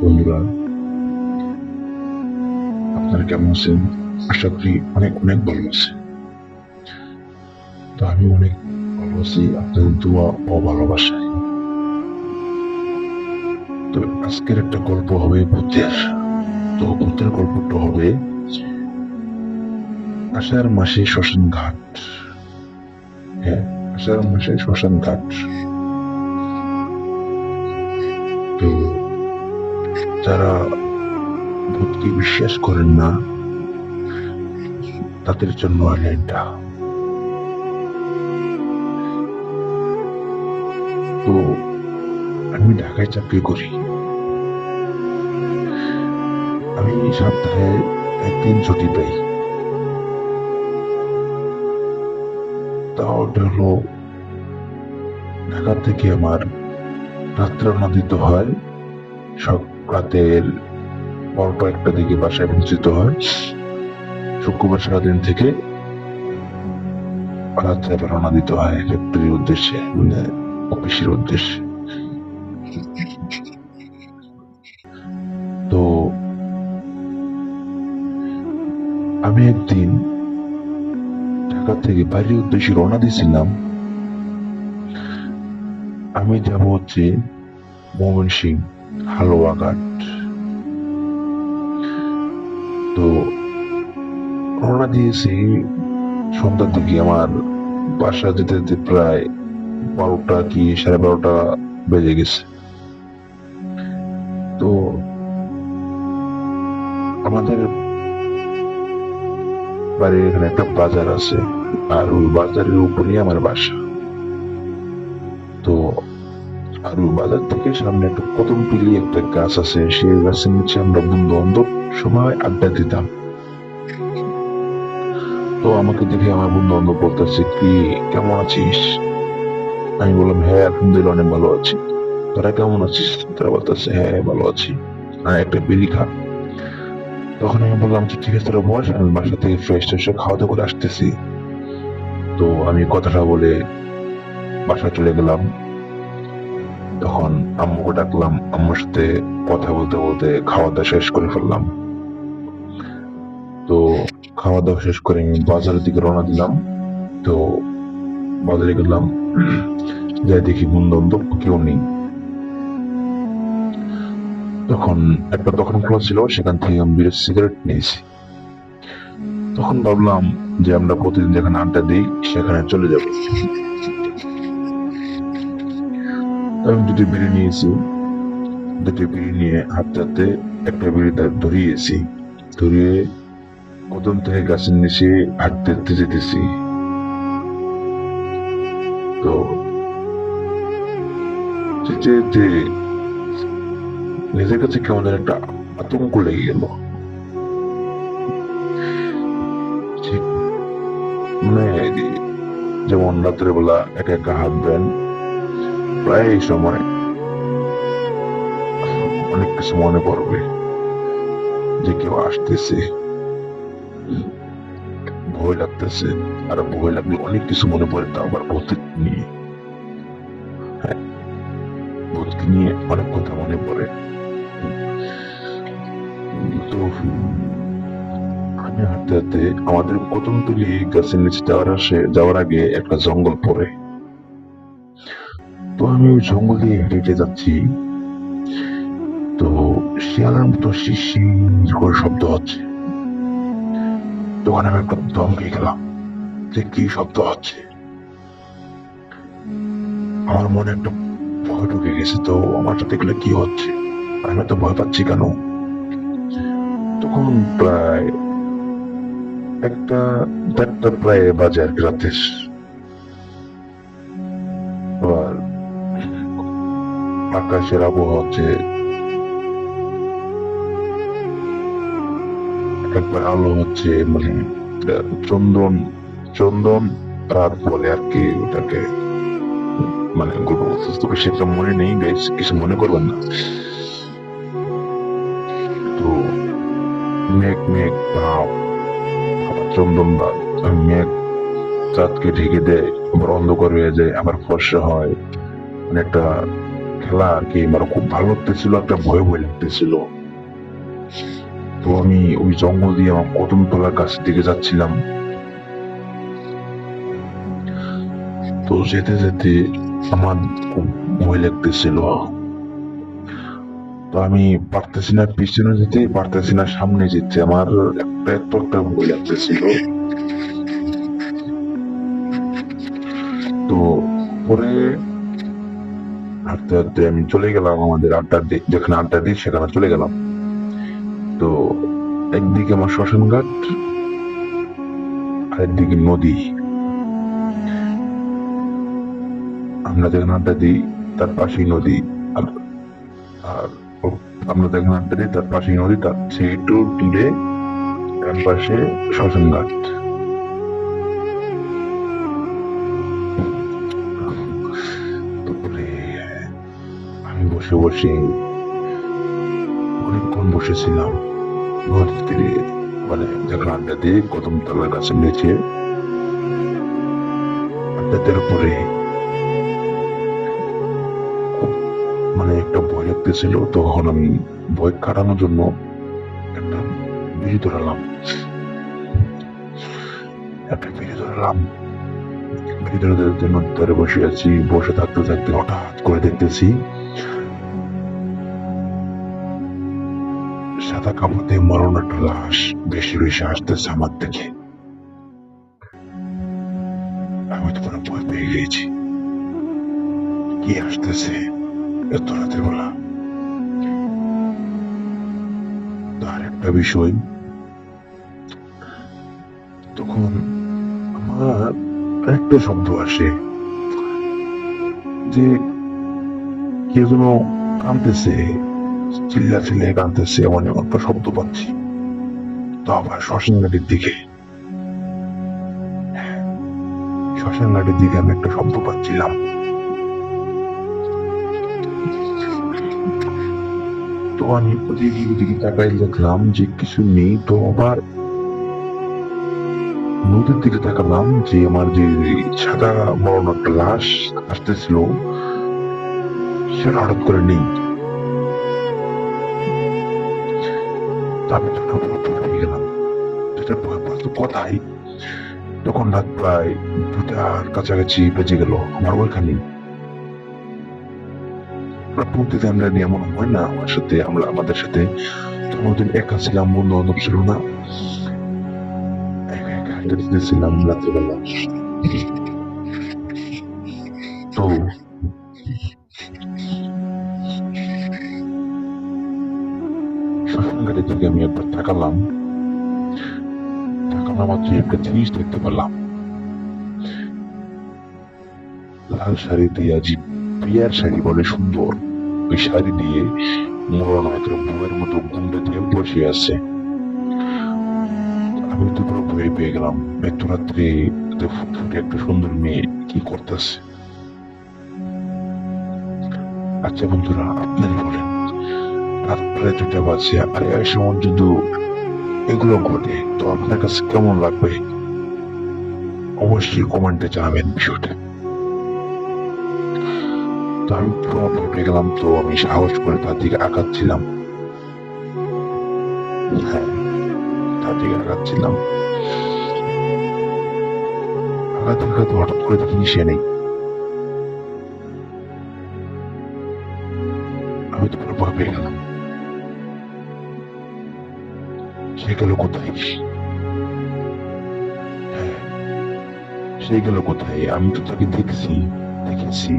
বন্ধুরা, আপনারা কেমন আছেন? আশা করি অনেক অনেক ভালো আছেন। তো আমি অনেক ভালো আছি দোয়া ও ভালোবাসায়। তো আজকের একটা গল্প হবে ভূতের। তো ভূতের গল্পটা হবে আষাঢ় মাসে শ্মশান ঘাট হ্যাঁ আষাঢ় মাসে শ্মশান ঘাট যারা ভূতকে বিশ্বাস করেন না, তাদের জন্য আইল্যান্ডটা তো আমি ঢাকায় চাকরি করি। আমি সপ্তাহে একদিন ছুটি পাই। তাও হলো ঢাকা থেকে আমার রাত্রে রওনা দিতে হয় সব রাতের বারোটা একটা দিকে বাসায় পৌঁছিতে হয়। শুক্রবার সারাদিন থেকে রাত্রে রওনা দিতে হয় ফ্যাক্টরির উদ্দেশ্যে মানে অফিসের উদ্দেশ্যে। তো আমি একদিন ঢাকা থেকে বাইরের উদ্দেশ্যে রওনা দিয়েছিলাম। আমি যাব হচ্ছে মোহন সিং হালুয়াঘাট তো রওনা দিয়েছি সন্ধ্যার দিকে আমার বাসা যেতে যেতে প্রায় বারোটা কি সাড়ে বারোটা বেজে গেছে। তো আমাদের বাড়ির এখানে একটা বাজার আছে আর ওই বাজারের উপরেই আমার বাসা। তো আর বাজার থেকে সামনে একটা কদম পিলি একটা গাছ আছে, সেই গাছের নিচে আমরা বন্ধু বান্ধব সময় আড্ডা দিতাম। তো আমাকে দেখে আমার বন্ধু বান্ধব বলতেছে, কি, কেমন আছিস? আমি বললাম হ্যাঁ আলহামদুলিল্লাহ, অনেক ভালো আছি। তোরা কেমন আছিস? তারা বলতেছে হ্যাঁ ভালো আছি। আর একটা বিড়ি খা। তখন আমি বললাম যে, ঠিক আছে, তোরা বস, আমি বাসা থেকে ফ্রেশ ট্রেশ খাওয়া দাওয়া করে আসতেছি। তো আমি কথাটা বলে বাসা চলে গেলাম। তখন আম্মুকে ডাকলাম, আম্মুর সাথে কথা বলতে বলতে খাওয়া দাওয়া শেষ করে ফেললাম। তো খাওয়া দাওয়া শেষ করে আমি বাজারের দিকে রওনা দিলাম। তো বাজারে গেলাম, যাই দেখি বন্ধু কেউ নেই। তখন একটা দোকান খোলা ছিল, সেখান থেকে আমি বিড়ের সিগারেট নিয়েছি। তখন ভাবলাম যে আমরা প্রতিদিন যেখানে আড্ডা দিই, সেখানে চলে যাব। আমি দুটি বিড়ি নিয়েছি। দুটি বিড়ি নিয়ে হাতে হাতে একটা বিড়ি তার ধরিয়েছি। ধরিয়ে কদম থেকে গাছের নিচে হাঁটতে যেতেছি। তো যেতে নিজের কাছে কেমন একটা আতঙ্ক লেগে গেল। মানে যেমন রাত্রে বেলা একা একা হাঁটবেন প্রায় এই সময় অনেক কিছু মনে পড়বে যে কেউ আসতেছে, ভয় লাগতেছে, আর ভয় লাগলে অনেক কিছু মনে পড়ে তা আবার ভৌতিক নিয়ে। হ্যাঁ নিয়ে অনেক কথা মনে পড়ে। তো আমি হাঁটতে হাঁটতে আমাদের কদমতলি গাছের নিচে যাওয়ার আসে যাওয়ার আগে একটা জঙ্গল পড়ে। তো আমি ওই জঙ্গল হেঁটে যাচ্ছি। তো শিয়ালের মতো শিশির করে শব্দ হচ্ছে। তখন আমি একটা দমকে গেলাম যে কি শব্দ হচ্ছে। আমার মনে একটা ভয় ঢুকে গেছে, তো আমার সাথে এগুলো কি হচ্ছে? আমি তো ভয় পাচ্ছি কেন? তখন প্রায় একটা দেড়টা প্রায় বাজে আর কি রাতে আকাশের আবহাওয়া হচ্ছে একবার আলো হচ্ছে মানে চন্দন চন্দন রাত বলে আর কি ওটাকে মানে গল্প সেটা মনে নেই গাইস কিছু মনে করবেন না। তো, মেঘ মেঘ, ভাব চন্দন ভাব মেঘ চাঁদকে ঢেকে দেয়, আবার অন্ধকার হয়ে যায়, আবার ফর্সা হয় মানে একটা খেলা আর কি আমার খুব ভালো লাগতেছিল, একটা ভয় ভয় লাগতেছিল। তো আমি ওই জঙ্গল দিয়ে আমার কদম তলার গাছের দিকে যাচ্ছিলাম। তো যেতে যেতে আমার খুব ভয় লাগতেছিল। তো আমি পারতেছি না পিছনে যেতে, পারতেছি না সামনে যেতে, আমার একটা এত একটা ভয় লাগতেছিল। তো পরে হাঁটতে হাঁটতে আমি চলে গেলাম, আমাদের আড্ডা যেখানে আড্ডা দিই সেখানে চলে গেলাম। তো একদিকে আমার শ্মশান ঘাট আর একদিকে নদী। আমরা যেখানে আড্ডা দিই, তার পাশেই নদী। আর আর আমরা যেখানে আড্ডা দিই, তার পাশেই নদী। তার চেয়ে একটু দূরে পাশে শ্মশান ঘাট বসে বসে অনেকক্ষণ বসেছিলাম। নদীর তীরে মানে যেখানে আড্ডা দিয়ে কদম তলার গাছের নিচে, আড্ডা দেওয়ার পরে মানে একটা ভয় লাগতেছিল। তখন আমি ভয় কাটানোর জন্য একটা বিড়ি ধরালাম। একটা বিড়ি ধরালাম। বিড়ি ধরে নদীর ধারে বসে আছি, বসে থাকতে থাকতে হঠাৎ করে দেখতেছি সাদা কাপড়ে মরণ একটা লাশ বেশি বেশি আসতেছে আমার থেকে আমি তো পুরো ভয় পেয়ে গেছি। কি আসতেছে এত রাতের বেলা? তার একটা বিষয়। তখন আমার একটা শব্দ আসে যে কে যেন কাঁদতেছে। চিল্লা চিল্লে কাঁদতেছে এমন এমন শব্দ পাচ্ছি। তো আবার শ্মশান ঘাটের দিকে। শ্মশান ঘাটের দিকে আমি একটা শব্দ পাচ্ছিলাম। তো আমি ওদিকে ওদিকে তাকাই দেখলাম যে কিছু নেই, তো আবার নদীর দিকে তাকালাম যে আমার যে সাদা মরণ একটা লাশ আসতেছিল, সেটা হঠাৎ করে নেই। আমি পেয়ে গেলাম। তখন রাত প্রায় দুটার কাছাকাছি গেল। আমার ওইখানে। প্রতিদিন আমরা এমন হয় না, আমার সাথে, আমরা, আমাদের সাথে। তখন ওদিন একা ছিলাম বন্ধু বান্ধব ছিল না। দিতেছিলাম রাত্রেবেলা। তাকালাম তাকানো মাত্র একটা জিনিস দেখতে পেলাম। লাল শাড়ি দিয়ে আজি বিয়ার শাড়ি বলে সুন্দর। ওই শাড়ি দিয়ে মরণ হয়তো বউয়ের মতো গুন্ডে দিয়ে বসে আছে। আমি তো পুরো ভয় পেয়ে গেলাম। এত রাত্রে ফুটফুটে একটা সুন্দর মেয়ে কি করতেছে? আচ্ছা বন্ধুরা আপনারই বলেন। রাত প্রায় দুটা বাজে, আর এই সময় যদি এগুলো ঘটে। তো আপনার কাছে কেমন লাগবে? অবশ্যই কমেন্টে জানাবেন বিষয়টা। তো আমি পুরো ভয় গেলাম, তো আমি সাহস করে তার দিকে আগাচ্ছিলাম। হ্যাঁ তার দিকে আগাচ্ছিলাম। আগাতে আগাতে হঠাৎ করে দেখি সে নেই। আমি তো পুরো ভয় গেলাম। সে গেল কোথায়? হ্যাঁ সে গেল কোথায়? আমি তো তাকে দেখছি, দেখেছি।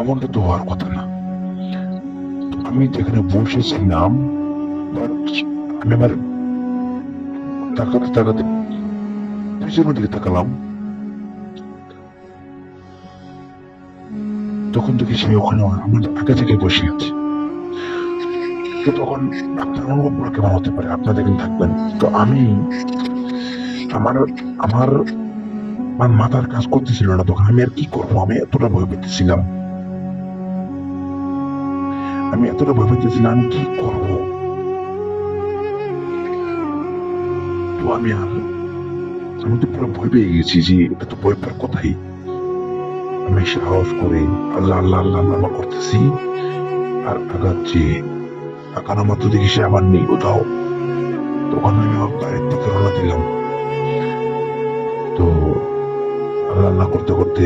এমনটা তো হওয়ার কথা না। আমি যেখানে বসেছিলাম আমি আমার তাকাতে তাকাতে পিছনের দিকে তাকালাম। তখন দেখি সে ওখানে আমার আগে থেকে বসে আছে। তো তখন আপনার অনুভব কেমন হতে পারে? আপনারা দেখেন, থাকবেন। তো আমি আমার আমার আমার মাথার কাজ করতেছিল না তখন। আমি আর কি করব? আমি এতটা ভয় পেতেছিলাম। আমি এতটা ভয় পেতেছিলাম কি করব? তো আমি আর, আমি তো পুরো ভয় পেয়ে গেছি যে, এটা তো ভয় পাওয়ার কথাই। আমি সাহস করে আল্লাহ আল্লাহ আল্লাহ আল্লাহ করতেছি। আর আগাচ্ছি আগানো মাত্র দেখি সে আমার নেই কোথাও। তখন আমি আমার গাড়ির দিকে রওনা দিলাম। তো রান্না করতে করতে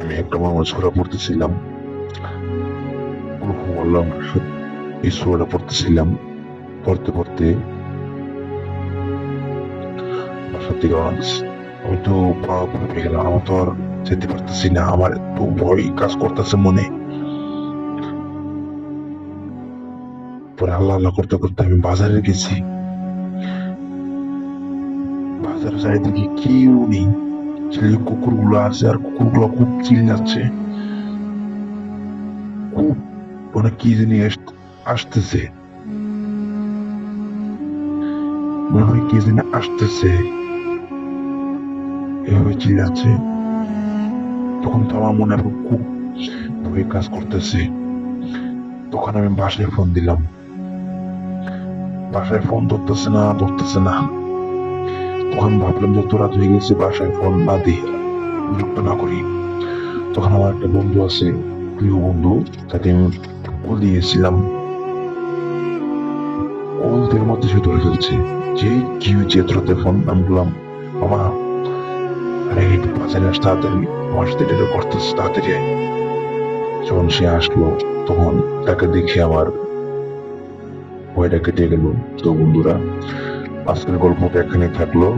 আমি একটা মানুষ ঘোরা পড়তেছিলাম। বললাম এই সোয়াটা পড়তেছিলাম। পড়তে পড়তে বাসার দিচ্ছি আমি তো পড়া পড়ে গেলাম। আমার তো আর যেতে পারতেছি না, আমার এত ভয় কাজ করতেছে মনে। পরে আল্লাহ আল্লাহ করতে করতে আমি বাজারে গেছি। বাজারে দেখি কেউ নেই। ছেলে আছে আর খুব চিল্লাচ্ছে। খুব মানে কি জানি আসতেছে। মনে হয় কি জানি আসতেছে। এভাবে চিল্লাচ্ছে। তখন তো আমার মনে হয় খুব কাজ করতেছে। তখন আমি বাসায় ফোন দিলাম। বাসায় ফোন ধরতেছে না ধরতেছে না। তখন ভাবলাম যত রাত হয়ে গেছে বাসায় ফোন না দিই বিরক্ত না করি। তখন আমার একটা বন্ধু আছে, প্রিয় বন্ধু, তাকে আমি কল দিয়েছিলাম। কল দেওয়ার মধ্যে সে ধরে ফেলছে। যে কি হয়েছে ফোন? আমি বললাম, মামা, আরে একটু বাজারে আস এটা করতেছে যখন সে আসলো, তখন তাকে দেখে আমার ভয়টা কেটে গেল। তো বন্ধুরা, আজকের গল্পটা এখানে থাকল।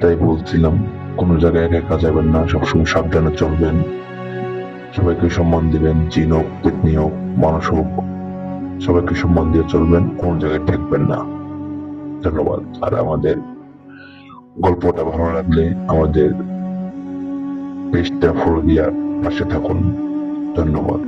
তাই বলছিলাম, কোনো জায়গায় একা একা যাবেন না, সবসময় সাবধানে চলবেন। সবাইকে সম্মান দিবেন, জিন হোক হোক, মানুষ হোক, সবাইকে সম্মান দিয়ে চলবেন, কোন জায়গায় ঠেকবেন না। ধন্যবাদ। আর আমাদের গল্পটা ভালো লাগলে আমাদের পেজটা ফলো দিয়া পাশে থাকুন। ধন্যবাদ।